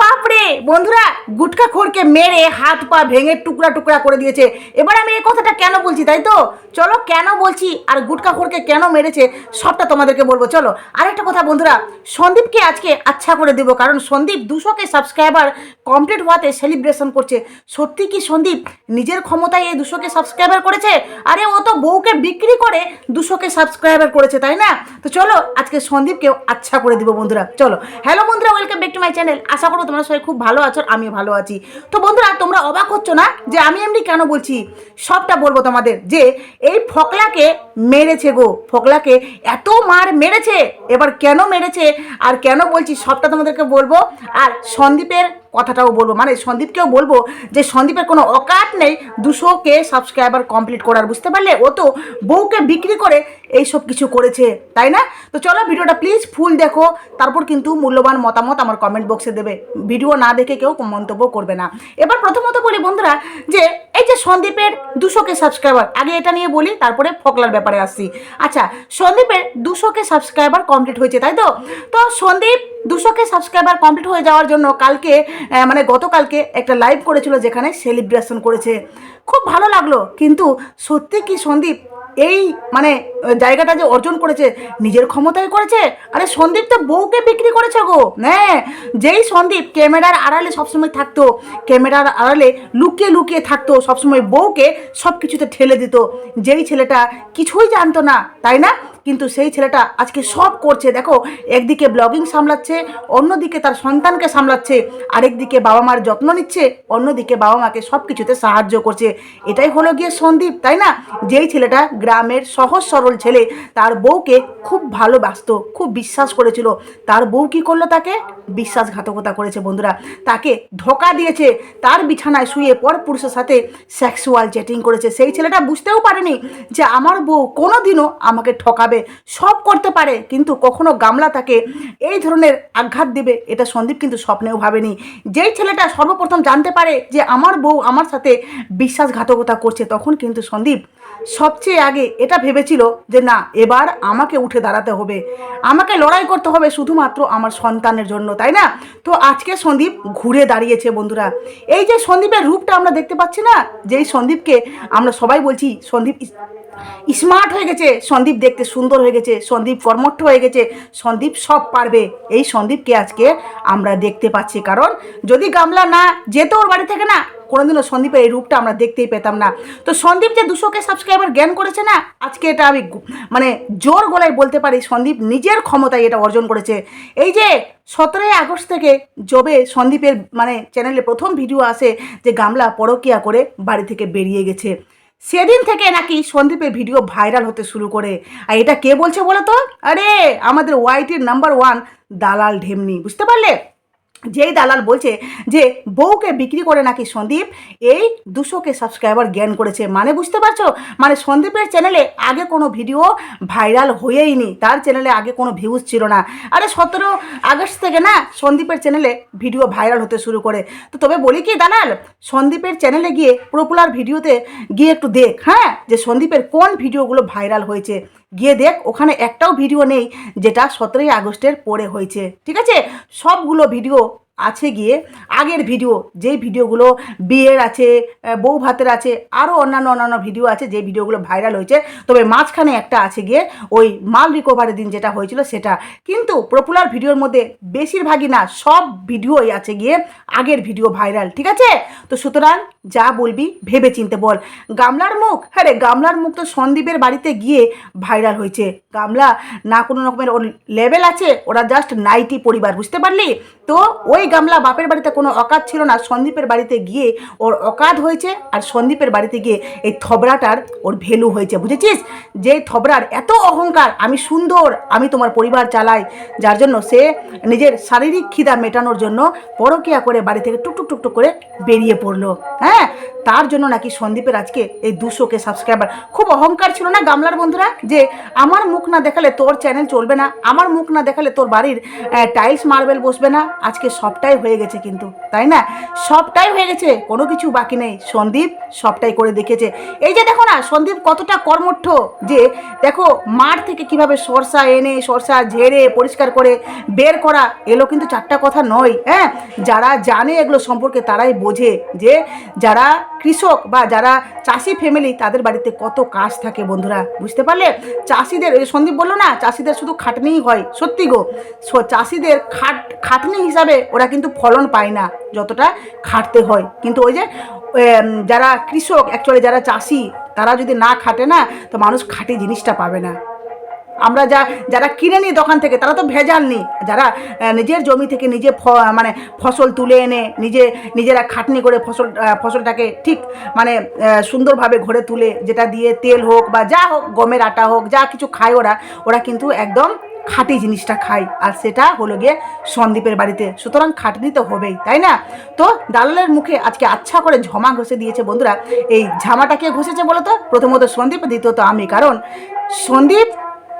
বাপরে বন্ধুরা, গুটকা খোরকে মেরে হাত পা ভেঙে টুকরা টুকরা করে দিয়েছে। এবার আমি এই কথাটা কেন বলছি, তাই তো? চলো, কেন বলছি আর গুটকা খোরকে কেন মেরেছে, সবটা তোমাদেরকে বলব। চলো, আরেকটা কথা বন্ধুরা, সন্দীপকে আজকে আচ্ছা করে দেবো, কারণ সন্দীপ দুশোকে সাবস্ক্রাইবার কমপ্লিট হওয়াতে সেলিব্রেশন করছে। সত্যি কি সন্দীপ নিজের ক্ষমতায় এই দুশোকে সাবস্ক্রাইবার করেছে? আরে, ও তো বউকে বিক্রি করে দুশোকে সাবস্ক্রাইবার করেছে, তাই না? তো চলো, আজকে সন্দীপকেও আচ্ছা করে দিব বন্ধুরা। চলো হ্যালো বন্ধুরা welcome back to my channel আশা করো তোমরা সবাই খুব ভালো আছো, আমিও ভালো আছি। তো বন্ধুরা, তোমরা অবাক হচ্ছ না যে আমি এমনি কেন বলছি? সবটা বলব তোমাদের যে এই ফকলাকে মেরেছে গো, ফকলাকে এত মার মেরেছে, এবার কেন মেরেছে আর কেন বলছি সবটা তোমাদেরকে বলব। আর সন্দীপের কথাটাও বলব মানে সন্দীপকেও বলব যে সন্দীপের কোনো অকাট নেই দুশো কে সাবস্ক্রাইবার কমপ্লিট করার, বুঝতে পারলে? ও তো বউকে বিক্রি করে এই সব কিছু করেছে, তাই না? তো চলো ভিডিওটা প্লিজ ফুল দেখো, তারপর কিন্তু মূল্যবান মতামত আমার কমেন্ট বক্সে দেবে। ভিডিও না দেখে কেউ মন্তব্য করবে না। এবার প্রথমত বলি বন্ধুরা, যে এই যে সন্দীপের দুশো কে সাবস্ক্রাইবার আগে এটা নিয়ে বলি, তারপরে ফকলার ব্যাপারে আসছি। আচ্ছা সন্দীপের দুশো কে সাবস্ক্রাইবার কমপ্লিট হয়েছে, তাই তো? তো সন্দীপ দুশো কে সাবস্ক্রাইবার কমপ্লিট হয়ে যাওয়ার জন্য কালকে মানে গতকালকে একটা লাইভ করেছিল, যেখানে সেলিব্রেশন করেছে। খুব ভালো লাগল, কিন্তু সত্যি কি সন্দীপ এই মানে জায়গাটা যে অর্জন করেছে, নিজের ক্ষমতায় করেছে? আরে সন্দীপ তো বউকে বিক্রি করেছে গো। হ্যাঁ যেই সন্দীপ ক্যামেরার আড়ালে সবসময় থাকতো, ক্যামেরার আড়ালে লুকিয়ে লুকিয়ে থাকতো, সবসময় বউকে সব কিছুতে ঠেলে দিত। যেই ছেলেটা কিছুই জানতো না, তাই না? কিন্তু সেই ছেলেটা আজকে সব করছে। দেখো, একদিকে ব্লগিং সামলাচ্ছে, অন্যদিকে তার সন্তানকে সামলাচ্ছে। আরেকদিকে বাবা মার যত্ন নিচ্ছে, অন্যদিকে বাবা মাকে সব কিছুতে সাহায্য করছে। এটাই হলো গিয়ে সন্দীপ, তাই না? যেই ছেলেটা গ্রামের সহজ সরল ছেলে, তার বউকে খুব ভালোবাসত খুব বিশ্বাস করেছিল। তার বউ কি করল তাকে? বিশ্বাসঘাতকতা করেছে বন্ধুরা। তাকে ধোকা দিয়েছে। তার বিছানায় শুয়ে পর পুরুষের সাথে সেক্সুয়াল চ্যাটিং করেছে। সেই ছেলেটা বুঝতেও পারেনি যে আমার বউ কোনোদিনও আমাকে ঠকাবে সব করতে পারে, কিন্তু কখনো গামলা তাকে এই ধরনের আঘাত দেবে, এটা সন্দীপ কিন্তু স্বপ্নেও ভাবেনি। যেই ছেলেটা সর্বপ্রথম জানতে পারে যে আমার বউ আমার সাথে বিশ্বাসঘাতকতা করছে, তখন কিন্তু সন্দীপ সবচেয়ে আগে এটা ভেবেছিল যে না, এবার আমাকে উঠে দাঁড়াতে হবে। আমাকে লড়াই করতে হবে শুধুমাত্র আমার সন্তানের জন্য, তাই না? তো আজকে সন্দীপ ঘুরে দাঁড়িয়েছে বন্ধুরা। এই যে সন্দীপের রূপটা আমরা দেখতে পাচ্ছি না, যেই সন্দীপকে আমরা সবাই বলছি সন্দীপ স্মার্ট হয়ে গেছে, সন্দীপ দেখতে সুন্দর হয়ে গেছে, সন্দীপ কর্মঠ হয়ে গেছে, সন্দীপ সব পারবে। এই সন্দীপকে আজকে আমরা দেখতে পাচ্ছি, কারণ যদি গামলা না যেত ওর বাড়ি থেকে না, কোনোদিনও সন্দীপের এই রূপটা আমরা দেখতেই পেতাম না। তো সন্দীপ যে দুশোকে সাবস্ক্রাইবার জ্ঞান করেছে না, আজকে এটা আমি মানে জোর গলায় বলতে পারি, সন্দীপ নিজের ক্ষমতায় এটা অর্জন করেছে। এই যে সতেরোই আগস্ট থেকে জবে সন্দীপের মানে চ্যানেলে প্রথম ভিডিও আসে যে গামলা পরকিয়া করে বাড়ি থেকে বেরিয়ে গেছে। সেদিন থেকে নাকি সন্দীপের ভিডিও ভাইরাল হতে শুরু করে। আর এটা কে বলছে বলো তো? আরে, আমাদের ওয়াইটির নাম্বার ওয়ান দালাল ঢেমনি, বুঝতে পারলে? যেই দালাল বলছে যে বউকে বিক্রি করে নাকি সন্দীপ, এই দুশোকে সাবস্ক্রাইবার জ্ঞান করেছে। মানে বুঝতে পারছ? মানে সন্দীপের চ্যানেলে আগে কোনো ভিডিও ভাইরাল হয়েই নি তার চ্যানেলে আগে কোনো ভিউজ ছিল না। আরে সতেরো আগস্ট থেকে না সন্দীপের চ্যানেলে ভিডিও ভাইরাল হতে শুরু করে। তো তবে বলি কি দালাল, সন্দীপের চ্যানেলে গিয়ে পপুলার ভিডিওতে গিয়ে একটু দেখ হ্যাঁ? যে সন্দীপের কোন ভিডিওগুলো ভাইরাল হয়েছে। গিয়ে দেখ, ওখানে একটাও ভিডিও নেই, যেটা সতেরোই আগস্টের পরে হয়েছে। ঠিক আছে? সবগুলো ভিডিও আছে গিয়ে আগের ভিডিও যেই ভিডিওগুলো বিয়ের আছে বউ ভাতের আছে আরও অন্যান্য অন্যান্য ভিডিও আছে যে ভিডিওগুলো ভাইরাল হয়েছে, তবে মাঝখানে একটা আছে গিয়ে ওই মাল রিকভারের দিন যেটা হয়েছিল সেটা। কিন্তু পপুলার ভিডিওর মধ্যে বেশিরভাগই না, সব ভিডিওই আছে গিয়ে আগের ভিডিও ভাইরাল ঠিক আছে? তো সুতরাং যা বলবি ভেবে চিনতে বল। গামলার মুখ? হ্যাঁ রে, গামলার মুখ তো সন্দীপের বাড়িতে গিয়ে ভাইরাল হয়েছে। গামলা না কোনো রকমের ওর লেভেল আছে, ওরা জাস্ট নাইটি পরিবার, বুঝতে পারলি? তো ওই গামলা, বাপের বাড়িতে কোনো অকাত ছিল না। সন্দীপের বাড়িতে গিয়ে ওর অকাত হয়েছে আর সন্দীপের বাড়িতে গিয়ে এই থবড়াটার ওর ভ্যালু হয়েছে। বুঝেছিস? যে থবড়ার এত অহংকার, আমি সুন্দর, আমি তোমার পরিবার চালাই, যার জন্য সে নিজের শারীরিক খিদা মেটানোর জন্য পরকিয়া করে বাড়ি থেকে টুকটুক টুকটুক করে বেরিয়ে পড়ল। হ্যাঁ? তার জন্য নাকি সন্দীপের আজকে এই দুশোকে সাবস্ক্রাইবার খুব অহংকার ছিল না গামলার বন্ধুরা? যে আমার মুখ না দেখালে তোর চ্যানেল চলবে না, আমার মুখ না দেখালে তোর বাড়ির টাইলস মার্বেল বসবে না। আজকে সব সবটাই হয়ে গেছে কিন্তু, তাই না? সবটাই হয়ে গেছে, কোনো কিছু বাকি নেই। সন্দীপ সবটাই করে দেখেছে এই যে দেখো না, সন্দীপ কতটা কর্মঠ যে, দেখো, মাঠ থেকে কীভাবে সরষা এনে, সরষা ঝেড়ে, পরিষ্কার করে বের করা, এলো কিন্তু চারটা কথা নয় হ্যাঁ? যারা জানে এগুলো সম্পর্কে তারাই বোঝে যে, যারা কৃষক বা যারা চাষি ফ্যামিলি তাদের বাড়িতে কত কাজ থাকে বন্ধুরা, বুঝতে পারলে? চাষিদের সন্দীপ বলল না, চাষিদের শুধু খাটনিই হয়, সত্যি গো। চাষিদের খাট, খাটনি হিসাবে ওরা কিন্তু ফলন পায় না যতটা খাটতে হয়। কিন্তু ওই যে যারা কৃষক অ্যাকচুয়ালি যারা চাষি, তারা যদি না খাটে না, তো মানুষ খাঁটি জিনিসটা পাবে না। আমরা যা, যারা কিনে নিই দোকান থেকে, তারা তো ভেজাল নি যারা নিজের জমি থেকে নিজে ফ- মানে ফসল তুলে এনে, নিজে, নিজেরা খাটনি করে ফসল ফসলটাকে ঠিক মানে সুন্দরভাবে ঘরে তুলে, যেটা দিয়ে তেল হোক বা যা হোক, গমের আটা হোক, যা কিছু খায় ওরা ওরা কিন্তু একদম খাঁটি জিনিসটা খাই, আর সেটা হলো গিয়ে সন্দীপের বাড়িতে। সুতরাং খাটনি তো হবেই, তাই না? তো দালালের মুখে আজকে আচ্ছা করে ঝমা ঘষে দিয়েছে বন্ধুরা। এই ঝামাটা কে ঘষেছে বলতো প্রথমত সন্দীপ, দ্বিতীয়ত আমি। কারণ সন্দীপ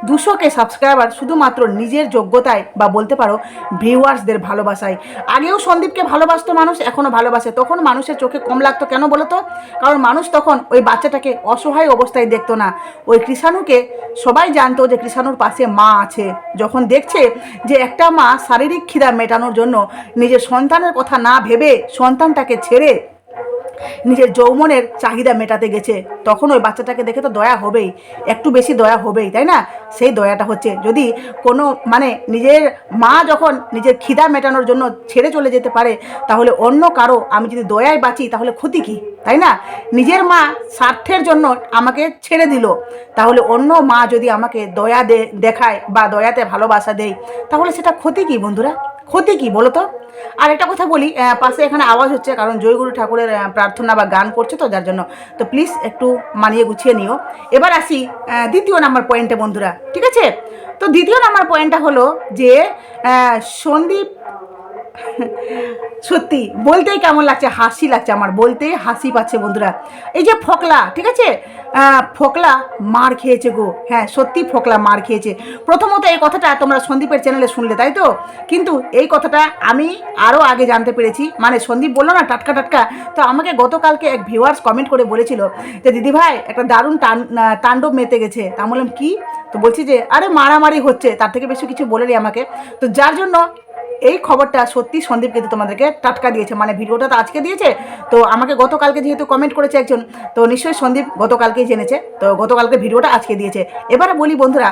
দুশোকে সাবস্ক্রাইবার শুধুমাত্র নিজের যোগ্যতায় বা বলতে পারো ভিউয়ার্সদের ভালোবাসায়। আগেও সন্দীপকে ভালোবাসতো মানুষ এখনও ভালোবাসে। তখন মানুষের চোখে কম লাগতো কেন বলতো কারণ মানুষ তখন ওই বাচ্চাটাকে অসহায় অবস্থায় দেখতো না। ওই কৃষাণুকে সবাই জানতো যে কৃষাণুর পাশে মা আছে। যখন দেখছে যে একটা মা শারীরিক খিদা মেটানোর জন্য নিজের সন্তানের কথা না ভেবে সন্তানটাকে ছেড়ে নিজের যৌবনের চাহিদা মেটাতে গেছে, তখন ওই বাচ্চাটাকে দেখে তো দয়া হবেই, একটু বেশি দয়া হবেই, তাই না? সেই দয়াটা হচ্ছে। যদি কোনো মানে নিজের মা যখন নিজের খিদা মেটানোর জন্য ছেড়ে চলে যেতে পারে, তাহলে অন্য কারও আমি যদি দয়ায় বাঁচি, তাহলে ক্ষতি কী? তাই না? নিজের মা স্বার্থের জন্য আমাকে ছেড়ে দিল, তাহলে অন্য মা যদি আমাকে দয়া দে, দেখায় বা দয়াতে ভালোবাসা দেয়, তাহলে সেটা ক্ষতি কী বন্ধুরা? ক্ষতি কি বলো তো? আর একটা কথা বলি পাশে এখানে আওয়াজ হচ্ছে, কারণ জয়গুরু ঠাকুরের প্রার্থনা বা গান করছে তো, যার জন্য। তো প্লিজ একটু মানিয়ে গুছিয়ে নিও। এবার আসি দ্বিতীয় নাম্বার পয়েন্টে বন্ধুরা, ঠিক আছে? তো দ্বিতীয় নাম্বার পয়েন্টটা হলো যে সন্দীপ সত্যি, বলতেই কেমন লাগছে, হাসি লাগছে আমার, বলতেই হাসি পাচ্ছে বন্ধুরা। এই যে ফকলা, ঠিক আছে? ফকলা মার খেয়েছে গো। হ্যাঁ সত্যি ফকলা মার খেয়েছে। প্রথমত এই কথাটা তোমরা সন্দীপের চ্যানেলে শুনলে, তাই তো? কিন্তু এই কথাটা আমি আরও আগে জানতে পেরেছি। মানে সন্দীপ বলল না, টাটকা টাটকা। তো আমাকে গতকালকে এক ভিউয়ার্স কমেন্ট করে বলেছিল যে, দিদি ভাই, একটা দারুণ টান তাণ্ডব মেতে গেছে। তা বললাম, কি? তো বলছি যে, আরে, মারামারি হচ্ছে। তার থেকে বেশি কিছু বলেনি আমাকে। তো যার জন্য এই খবরটা সত্যি সন্দীপ কিন্তু তোমাদেরকে টাটকা দিয়েছে মানে ভিডিওটা তো আজকে দিয়েছে। তো আমাকে গতকালকে যেহেতু কমেন্ট করেছে একজন, তো নিশ্চয়ই সন্দীপ গতকালকেই জেনেছে। তো গতকালকে ভিডিওটা আজকে দিয়েছে। এবারে বলি বন্ধুরা,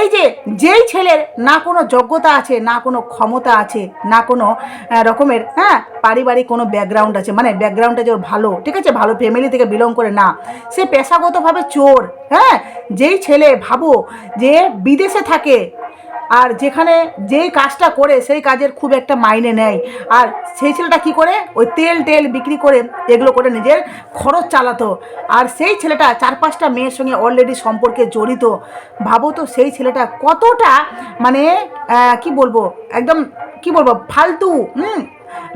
এই যে যেই ছেলের না কোনো যোগ্যতা আছে, না কোনো ক্ষমতা আছে, না কোনো রকমের হ্যাঁ পারিবারিক কোনো ব্যাকগ্রাউন্ড আছে মানে ব্যাকগ্রাউন্ডটা যে ওর ভালো, ঠিক আছে, ভালো ফ্যামিলি থেকে বিলং করে না, সে পেশাগতভাবে চোর হ্যাঁ যেই ছেলে ভাবো যে বিদেশে থাকে আর যেখানে যেই কাজটা করে সেই কাজের খুব একটা মাইনে নেয়। আর সেই ছেলেটা কি করে? ওই তেল টেল বিক্রি করে এগুলো করে নিজের খরচ চালাতো। আর সেই ছেলেটা চার পাঁচটা মেয়ের সঙ্গে অলরেডি সম্পর্কে জড়িত। ভাবো তো সেই ছেলেটা কতটা মানে কি বলব? একদম কি বলব? ফালতু, হুম?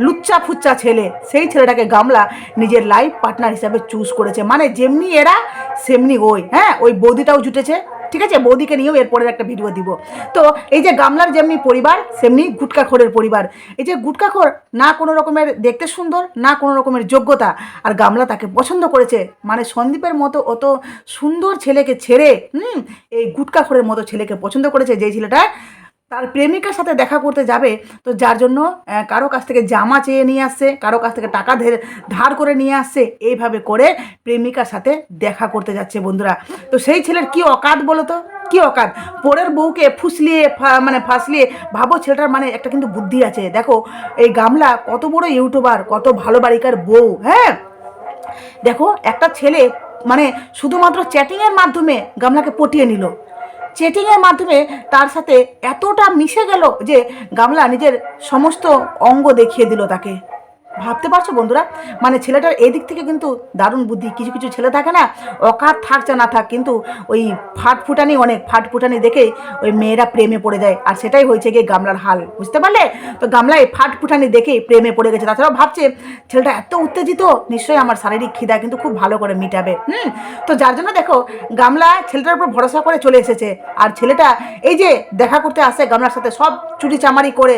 লুচ্চা ফুচ্চা ছেলে। সেই ছেলেটাকে গামলা নিজের লাইফ পার্টনার হিসাবে চুজ করেছে। মানে যেমনি এরা, সেমনি ওই। হ্যাঁ ওই বৌদিটাও জুটেছে ঠিক আছে? বৌদিকে নিয়েও এরপরের একটা ভিডিও দিব। তো এই যে গামলার যেমনি পরিবার, সেমনি গুটকাখোরের পরিবার। এই যে গুটকাখোর না কোনো রকমের দেখতে সুন্দর, না কোনো রকমের যোগ্যতা। আর গামলা তাকে পছন্দ করেছে। মানে সন্দীপের মতো অত সুন্দর ছেলেকে ছেড়ে, হুম, এই গুটকাখোরের মতো ছেলেকে পছন্দ করেছে যেই ছেলেটা তার প্রেমিকার সাথে দেখা করতে যাবে, তো যার জন্য কারও কাছ থেকে জামা চেয়ে নিয়ে আসছে, কারও কাছ থেকে টাকা ধার করে নিয়ে আসছে, এইভাবে করে প্রেমিকার সাথে দেখা করতে যাচ্ছে বন্ধুরা। তো সেই ছেলের কি অকাত বলো তো? কি অকাত? পরের বউকে ফুসলিয়ে মানে ফাসলিয়ে, ভাবো ছেলেটার মানে একটা কিন্তু বুদ্ধি আছে। দেখো, এই গামলা কত বড় ইউটিউবার, কত ভালো বাড়িকার বউ হ্যাঁ? দেখো, একটা ছেলে মানে শুধুমাত্র চ্যাটিংয়ের মাধ্যমে গামলাকে পটিয়ে নিল। চ্যাটিংয়ের মাধ্যমে তার সাথে এতটা মিশে গেল যে গামলা নিজের সমস্ত অঙ্গ দেখিয়ে দিল তাকে। ভাবতে পারছ বন্ধুরা? মানে ছেলেটার এই দিক থেকে কিন্তু দারুণ বুদ্ধি। কিছু কিছু ছেলে থাকে না, অকাত থাকছে না থাক, কিন্তু ওই ফাটফুটানি অনেক ফাটফুটানি দেখেই ওই মেয়েরা প্রেমে পড়ে যায়। আর সেটাই হয়েছে গিয়ে গামলার হাল। বুঝতে পারলে? তো গামলায় ফাটফুটানি দেখেই প্রেমে পড়ে গেছে। তাছাড়াও ভাবছে, ছেলেটা এত উত্তেজিত, নিশ্চয়ই আমার শারীরিক খিদা কিন্তু খুব ভালো করে মিটাবে। হুম? তো যার জন্য দেখো, গামলা ছেলেটার উপর ভরসা করে চলে এসেছে। আর ছেলেটা এই যে দেখা করতে আসে গামলার সাথে, সব চুরি চামারি করে।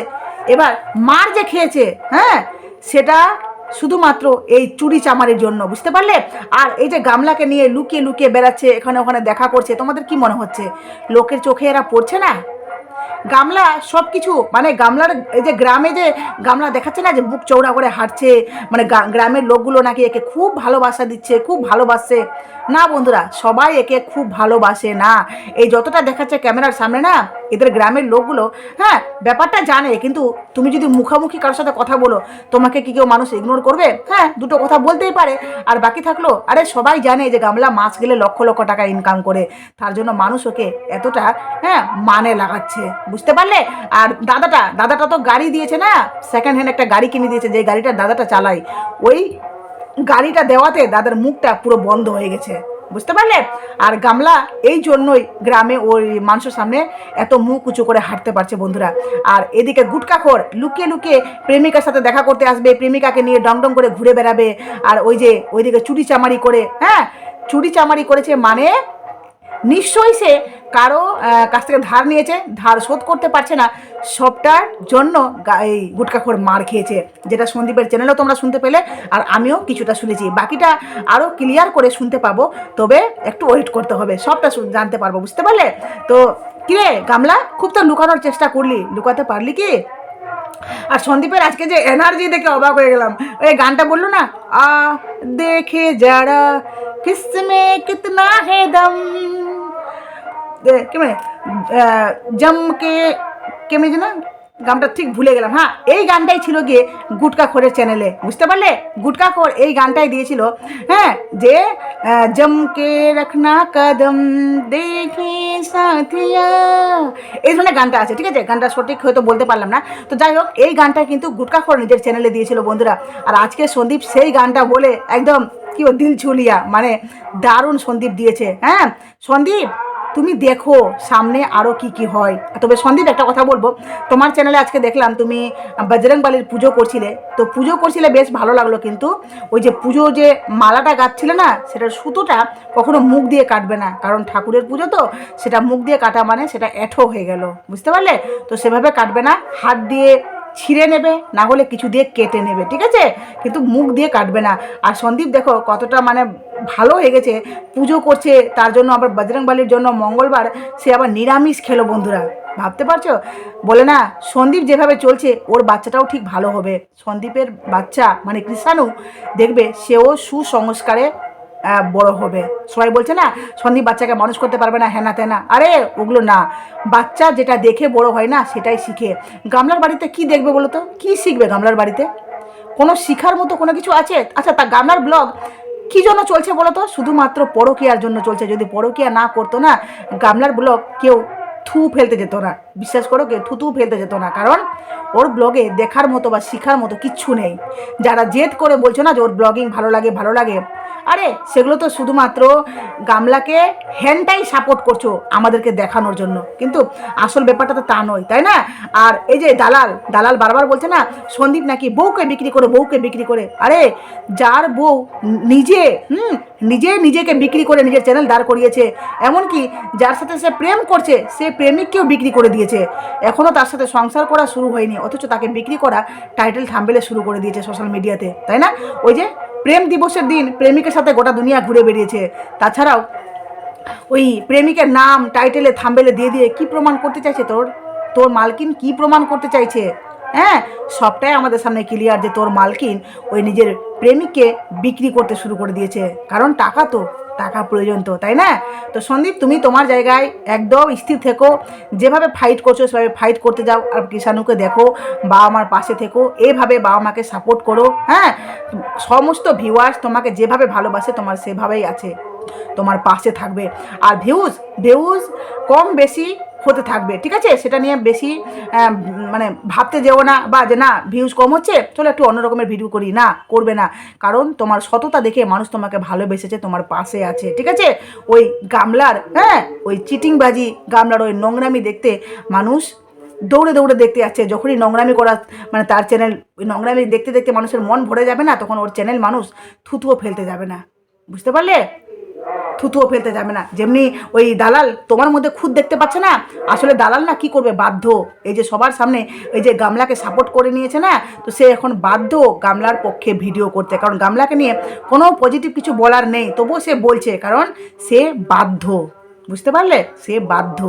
এবার মার যে খেয়েছে হ্যাঁ? সেটা শুধুমাত্র এই চুরি চামারের জন্য, বুঝতে পারলে? আর এই যে গামলাকে নিয়ে লুকিয়ে লুকিয়ে বেড়াচ্ছে, এখানে ওখানে দেখা করছে, তোমাদের কি মনে হচ্ছে? লোকের চোখে এরা পড়ছে না? গামলা সব কিছু মানে গামলার এই যে গ্রামে যে গামলা দেখাচ্ছে না যে বুক চৌড়া করে হাঁটছে মানে গ্রামের লোকগুলো নাকি একে খুব ভালোবাসা দিচ্ছে, খুব ভালোবাসে। না বন্ধুরা, সবাই একে খুব ভালোবাসে না। এই যতটা দেখাচ্ছে ক্যামেরার সামনে না, এদের গ্রামের লোকগুলো হ্যাঁ ব্যাপারটা জানে, কিন্তু তুমি যদি মুখামুখি কারোর সাথে কথা বলো, তোমাকে কি কেউ মানুষ ইগনোর করবে? হ্যাঁ দুটো কথা বলতেই পারে। আর বাকি থাকল, আরে সবাই জানে যে গামলা মাছ গেলে লক্ষ লক্ষ টাকা ইনকাম করে। তার জন্য মানুষ ওকে এতটা হ্যাঁ মানে লাগাচ্ছে। বুঝতে পারলে? আর দাদাটা দাদাটা তো গাড়ি দিয়েছে না? সেকেন্ড হ্যান্ড একটা গাড়ি কিনে দিয়েছে যে গাড়িটা দাদাটা চালায়। ওই গাড়িটা দেওয়াতে দাদার মুখটা পুরো বন্ধ হয়ে গেছে। বুঝতে পারলে? আর গামলা, এই জন্যই গ্রামে ওই মানুষের সামনে এত মুখ উঁচু করে হাঁটতে পারছে বন্ধুরা। আর এদিকে গুটকাখোর লুকিয়ে লুকিয়ে প্রেমিকার সাথে দেখা করতে আসবে, প্রেমিকাকে নিয়ে ডং ডং করে ঘুরে বেড়াবে। আর ওই যে, ওইদিকে চুরি চামারি করে হ্যাঁ? চুরি চামারি করেছে মানে নিশ্চয়ই সে কারও কাছ থেকে ধার নিয়েছে, ধার শোধ করতে পারছে না। সবটার জন্য এই গুটকাখোর মার খেয়েছে। যেটা সন্দীপের চ্যানেলেও তোমরা শুনতে পেলে, আর আমিও কিছুটা শুনেছি। বাকিটা আরও ক্লিয়ার করে শুনতে পাবো, তবে একটু ওয়েট করতে হবে। সবটা জানতে পারব, বুঝতে পারলে? তো, কিরে, গামলা, খুব তো লুকানোর চেষ্টা করলি। লুকাতে পারলি কি? আর সন্দীপের আজকে যে এনার্জি দেখে অবাক হয়ে গেলাম। ওই গানটা বলল না? আ দেখে যারা কিসমে কিতনা হে দম। কেমন কি মানে? আহ, না গানটা ঠিক ভুলে গেলাম হ্যাঁ? এই গানটাই ছিল গিয়ে গুটকা খোরের চ্যানেলে বুঝতে পারলে? গুটকা খোর এই গানটাই দিয়েছিল হ্যাঁ? যে জমকে রাখনা কদম দেখে সাথিয়া। এই ধরনের গানটা আছে, ঠিক আছে? গানটা সঠিক হয়তো বলতে পারলাম না। তো যাই হোক, এই গানটা কিন্তু গুটকা খোর নিজের চ্যানেলে দিয়েছিল বন্ধুরা। আর আজকে সন্দীপ সেই গানটা বলে একদম, কি দিল ছুলিয়া মানে দারুণ সন্দীপ দিয়েছে হ্যাঁ? সন্দীপ তুমি দেখো সামনে আরও কি কি হয়। তবে সন্দীপ, একটা কথা বলব। তোমার চ্যানেলে আজকে দেখলাম তুমি বজরং বালির পুজো করছিলে। তো পুজো করছিলে, বেশ ভালো লাগল কিন্তু। ওই যে পুজো যে মালাটা গাচ্ছিলে না, সেটার সুতোটা কখনো মুখ দিয়ে কাটবে না। কারণ ঠাকুরের পুজো তো, সেটা মুখ দিয়ে কাটা মানে সেটা এঠো হয়ে গেল। বুঝতে পারলে? তো সেভাবে কাটবে না। হাত দিয়ে ছিঁড়ে নেবে, না হলে কিছু দিয়ে কেটে নেবে, ঠিক আছে? কিন্তু মুখ দিয়ে কাটবে না। আর সন্দীপ, দেখো, কতটা মানে ভালো হয়ে গেছে, পুজো করছে, তার জন্য আবার বজরংবালির জন্য মঙ্গলবার সে আবার নিরামিষ খেলো বন্ধুরা। ভাবতে পারছ? বলে না, সন্দীপ যেভাবে চলছে, ওর বাচ্চাটাও ঠিক ভালো হবে। সন্দীপের বাচ্চা মানে কৃষাণু, দেখবে, সেও সুসংস্কারে বড় হবে। সবাই বলছে না, সন্দীপ বাচ্চাকে মানুষ করতে পারবে না হ্যানা তেনা। আরে, ওগুলো না। বাচ্চা যেটা দেখে বড় হয় না, সেটাই শিখে। গামলার বাড়িতে কি দেখবে বলো তো? কী শিখবে গামলার বাড়িতে? কোনো শিখার মতো কোনো কিছু আছে? আচ্ছা তা গামলার ব্লগ কী জন্য চলছে বলো তো? শুধুমাত্র পরকীয়ার জন্য চলছে। যদি পরকীয়া না করতো না, গামলার ব্লগ কেউ থু ফেলতে যেত না। বিশ্বাস করো, কেউ থুতু ফেলতে যেত না। কারণ ওর ব্লগে দেখার মতো বা শেখার মতো কিচ্ছু নেই। যারা জেদ করে বলছো না যে ওর ব্লগিং ভালো লাগে ভালো লাগে আরে, সেগুলো তো শুধুমাত্র গামলাকে হ্যান্ডটাই সাপোর্ট করছ আমাদেরকে দেখানোর জন্য। কিন্তু আসল ব্যাপারটা তো তা নয়, তাই না? আর এই যে দালাল দালাল বারবার বলছে না, সন্দীপ নাকি বউকে বিক্রি করে, বউকে বিক্রি করে। আরে, যার বউ নিজে, হুম, নিজে নিজেকে বিক্রি করে নিজের চ্যানেল দাঁড় করিয়েছে, এমনকি যার সাথে সে প্রেম করছে, সে প্রেমিককেও বিক্রি করে দিয়েছে। এখনও তার সাথে সংসার করা শুরু হয়নি, অথচ তাকে বিক্রি করা টাইটেল থাম্বেলে শুরু করে দিয়েছে সোশ্যাল মিডিয়াতে তাই না? ওই যে প্রেম দিবসের দিন প্রেমিকের সাথে গোটা দুনিয়া ঘুরে বেরিয়েছে তাছাড়াও ওই প্রেমিকের নাম টাইটেলে থাম্বেলে দিয়ে দিয়ে কি প্রমাণ করতে চাইছে তোর? তোর মালকিন কি প্রমাণ করতে চাইছে? হ্যাঁ সবটাই আমাদের সামনে ক্লিয়ার যে তোর মালকিন ওই নিজের প্রেমিককে বিক্রি করতে শুরু করে দিয়েছে। কারণ টাকা তো। টাকা প্রয়োজন তো, তাই না? তো সন্দীপ, তুমি তোমার জায়গায় একদম স্থির থেকো। যেভাবে ফাইট করছ, সেভাবে ফাইট করতে যাও। আর কিষানুকে দেখো, বাবা মার পাশে থেকো। এভাবে বাবা মাকে সাপোর্ট করো হ্যাঁ? সমস্ত ভিউয়ার্স তোমাকে যেভাবে ভালোবাসে, তোমার সেভাবেই আছে। তোমার পাশে থাকবে। আর ভিউজ ভিউজ কম বেশি হতে থাকবে, ঠিক আছে? সেটা নিয়ে বেশি মানে ভাবতে যেও না বা যে না ভিউজ কম হচ্ছে, চলো একটু অন্য রকমের ভিডিও করি। না, করবে না। কারণ তোমার সততা দেখে মানুষ তোমাকে ভালোবেসেছে, তোমার পাশে আছে, ঠিক আছে? ওই গামলার হ্যাঁ? ওই চিটিংবাজি, গামলার ওই নোংরামি দেখতে মানুষ দৌড়ে দৌড়ে দেখতে যাচ্ছে। যখনই নোংরামি করা মানে তার চ্যানেল ওই নোংরামি দেখতে দেখতে মানুষের মন ভরে যাবে না, তখন ওর চ্যানেল মানুষ থুতুও ফেলতে যাবে না। বুঝতে পারলে? থুতুও ফেলতে যাবে না। যেমনি ওই দালাল তোমার মধ্যে খুদ দেখতে পাচ্ছে না? আসলে দালাল না কি করবে? বাধ্য। এই যে সবার সামনে এই যে গামলাকে সাপোর্ট করে নিয়েছে না, তো সে এখন বাধ্য গামলার পক্ষে ভিডিও করতে। কারণ গামলাকে নিয়ে কোনো পজিটিভ কিছু বলার নেই। তবুও সে বলছে, কারণ সে বাধ্য। বুঝতে পারলে? সে বাধ্য।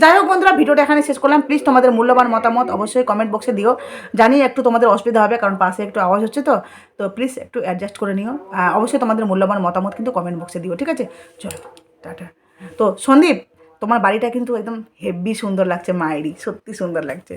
যাই হোক বন্ধুরা, ভিডিওটা এখানে শেষ করলাম। প্লিজ তোমাদের মূল্যবান মতামত অবশ্যই কমেন্ট বক্সে দিও। জানি একটু তোমাদের অসুবিধা হবে, কারণ পাশে একটু আওয়াজ হচ্ছে তো। তো প্লিজ একটু অ্যাডজাস্ট করে নিও। অবশ্যই তোমাদের মূল্যবান মতামত কিন্তু কমেন্ট বক্সে দিও, ঠিক আছে? চলো, টাটা। তো সন্দীপ, তোমার বাড়িটা কিন্তু একদম হেভি সুন্দর লাগছে, মায়েরই। সত্যি সুন্দর লাগছে।